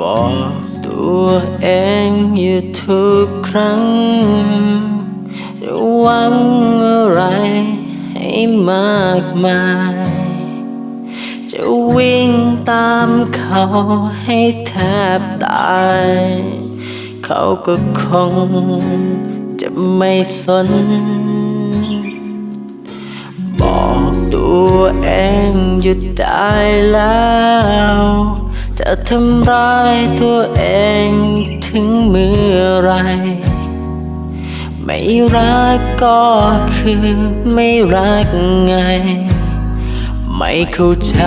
บอกตัวเองอยู่ทุกครั้งจะหวังอะไรให้มากมาย จะวิ่งตามเขาให้แทบตาย เขาก็คงจะไม่สน บอกตัวเองหยุดได้แล้ว ทำร้ายตัวเองถึงเมื่อไร ไม่รักก็คือไม่รักไง ไม่เข้าใจ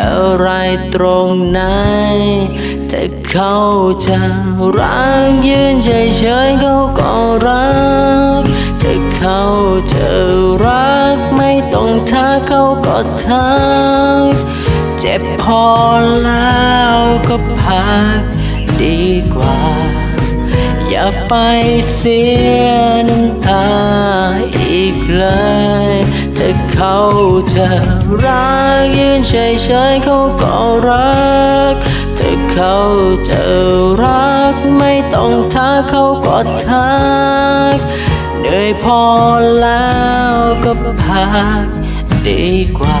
อะไรตรงไหน จะเขาจะรักยืนเฉยๆเขาก็รัก จะเขาจะรักไม่ต้องทักเขาก็ทัก เจ็บพอแล้วก็พักดีกว่า อย่าไปเสียน้ำตาอีกเลยจะเขาจะรักยืนเฉยๆเขาก็รักจะเขาจะรักไม่ต้องทักเขาก็ทักเหนื่อยพอแล้วก็พักดีกว่า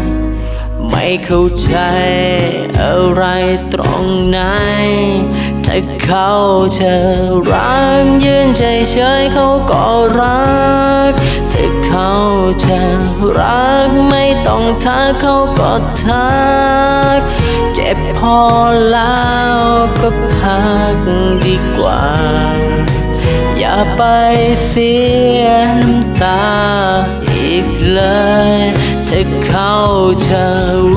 ไม่เข้าใจอะไรตรงไหน จะเข้าจะรักยืนใจเฉยเขาก็รัก จะเข้าจะรักไม่ต้องทักเขาก็ทัก เจ็บพอแล้วก็พักดีกว่า อย่าไปเสียน้ำตา เข้าจะ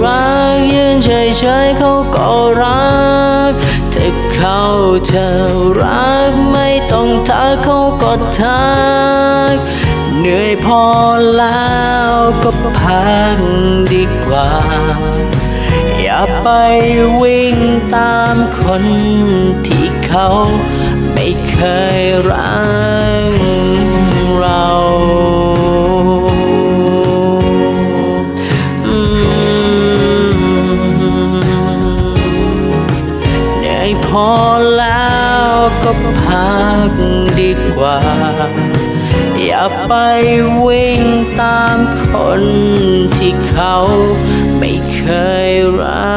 รักยืนเฉยๆเขาก็รักจะเข้าจะรักไม่ต้องทักเขาก็ทักเหนื่อยพอแล้วก็พักดีกว่า อย่าไปวิ่งตามคนที่เขาไม่เคยรัก พอแล้วก็พักดีกว่า อย่าไปวิ่งตามคนที่เขาไม่เคยรัก